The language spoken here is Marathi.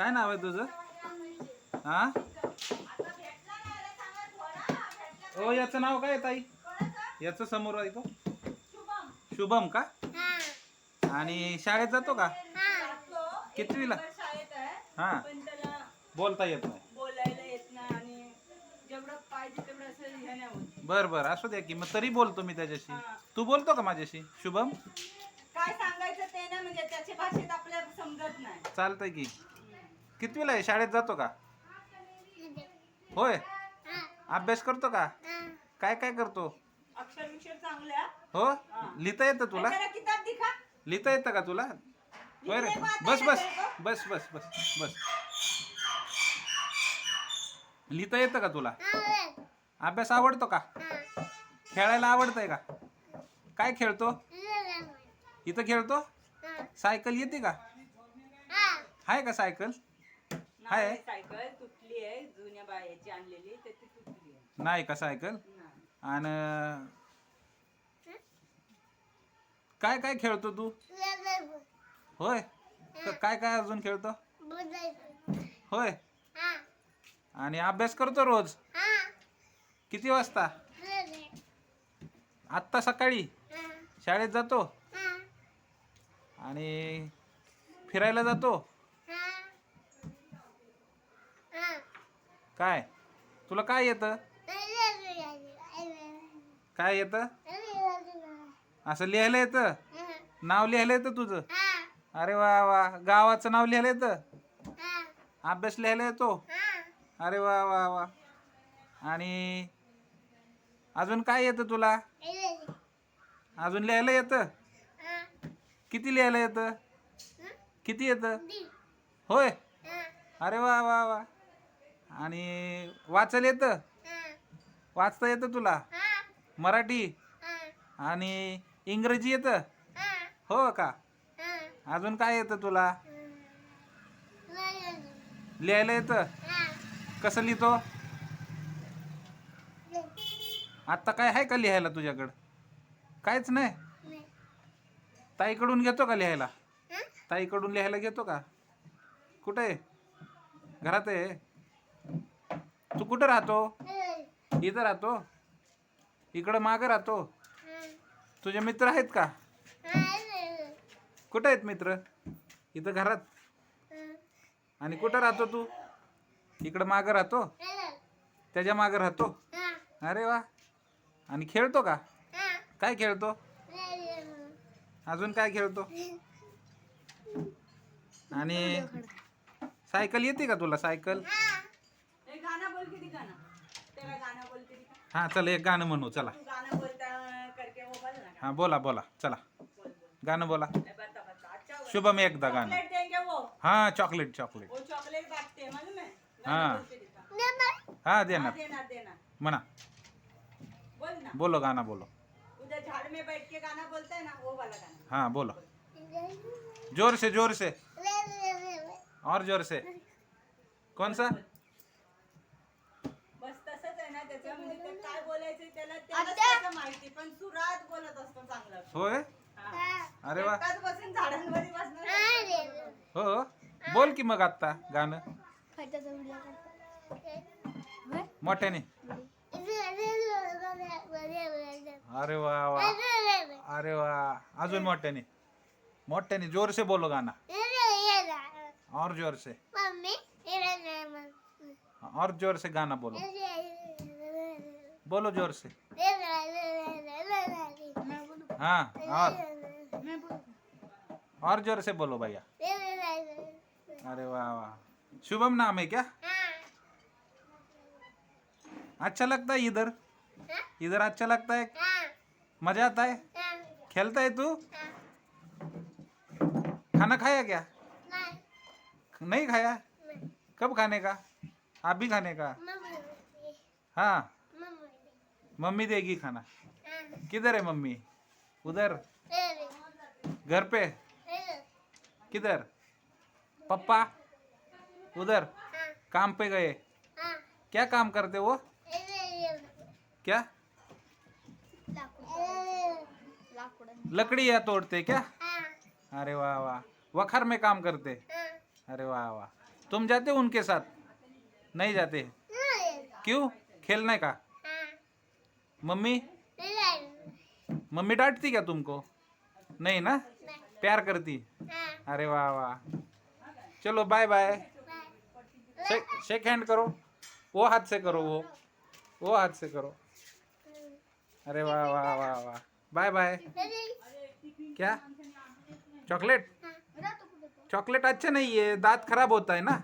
काय नाव आहे तुझं? हा? ओ याचं नाव काय ताई? याचं समोर आहे तो? शुभम का? आणि शाळेत जातो का? कितवीला? हा. बोलता येत नाही. हे बर बर असू द्या की मग तरी बोलतो मी त्याच्याशी. तू बोलतो का माझ्याशी? शुभम? काय सांगायचं ते ना म्हणजे त्याच्या भाषेत आपल्याला समजत नाही. चालतंय की. कितवीला आहे? शाळेत जातो का? होय? अभ्यास करतो का? काय काय करतो? हो? लिहिता येतं तुला? त्याला किताब दिखा. लिहिता येतं का तुला? होय रे. बस बस. बस बस बस बस. लिहिता येतं का तुला? अभ्यास आवडतो का? खेळायला आवडतंय का? काय खेळतो? इथं खेळतो? सायकल येते का? आहे का सायकल? हाय. नाही, सायकल तुटली आहे जुन्या बायाची आणलेली तर ती तुटली आहे. नाही का सायकल? नाही. आणि काय काय खेळतो तू? होय. क- काय काय अजून खेळतो? होय. आणि अभ्यास करतो रोज? किती वाजता? आत्ता सकाळी? शाळेत जातो? आणि फिरायला जातो? काय? तुला काय येतं? काय येतं? असं लिहायला येतं? नाव लिहायला येतं तुझं? अरे वा वा. गावाचं नाव लिहायला येतं? अभ्यास लिहायला येतो? अरे वा वा वा. आणि अजून काय येतं तुला? अजून लिहायला येतं? किती लिहायला येतं? किती येतं? होय? अरे वा वा वा. आणि वाचायला येतं? वाचता येतं तुला? मराठी? आणि इंग्रजी येतं? हो का? अजून काय येतं तुला? लिहायला येतं? कसं लिहितो? आत्ता काय आहे का लिहायला तुझ्याकडं? काहीच नाही? ताईकडून घेतो का लिहायला? ताईकडून लिहायला घेतो का? कुठे? आहे घरात आहे? तू कुठं राहतो? इथं राहतो? इकडं मागं राहतो? तुझे मित्र आहेत का? कुठं आहेत मित्र? इथं घरात? आणि कुठं राहतो तू? इकडं मागं राहतो? त्याच्या मागं राहतो? अरे वा. आणि खेळतो का? काय खेळतो? अजून काय खेळतो? आणि सायकल येते का तुला सायकल? हे त्याला गाणं बोल? हाँ चला एक गाणं म्हणू चला. तू गाणं बोलता करके वो बोल ना हाँ बोला बोला चला. बोल बोल. गाणं बोला. ए, बता बता अच्छा बोल. शुभम एकदा गाणं. चॉकलेट देंगे वो. हाँ चॉकलेट चॉकलेट. वो चॉकलेट बांटते हैं मालूम है? हाँ। बोल के? दिखा. हाँ हाँ, देणार देना देना म्हणा. बोल ना. बोलो गाणं बोलो. उधर झाड़ में बैठ के गाना बोलता है ना वो वाला गाना हाँ बोलो. ज़ोर से ज़ोर से. और ज़ोर से. कौन सा? त्याला त्यालाच त्याचं माहिती? पण सुरात बोलत असतो चांगलं. होय? हा. अरे वा. एकाच बसून झाडांमध्ये बसणार हो बोल की मग आत्ता गाणं. मोठ्याने. अरे वा वा. अरे वा. अजून मोठ्याने. मोठ्याने जोर से बोलो गाना और जोर से और जोर से गाना बोलो बोलो ज़ोर से। हाँ और। और ज़ोर से बोलो भैया। अरे वाह वाह। शुभम नाम है क्या? अच्छा लगता है इधर? इधर अच्छा लगता है? मज़ा आता है? खेलता है तू? खाना खाया क्या? नहीं खाया? कब खाने का? आप भी खाने का? हाँ। मम्मी देगी खाना। किधर है मम्मी? उधर। घर पे? किधर? पप्पा? उधर। काम पे गए। क्या काम करते वो? क्या? लकड़ी या तोड़ते क्या? अरे वाह वाह। वखर में काम करते? अरे वाह वाह। तुम जाते हो उनके साथ? नहीं जाते? क्यों? खेलने का? मम्मी? मम्मी डांटती क्या तुमको? नहीं ना? प्यार करती? अरे वाह वाह। चलो bye bye shake shake hand करो। वो हाथ से करो वो। वो हाथ से करो। अरे वाह वाह वाह वाह। बाय बाय क्या? चॉकलेट? चॉकलेट अच्छा नहीं है दांत खराब होता है ना?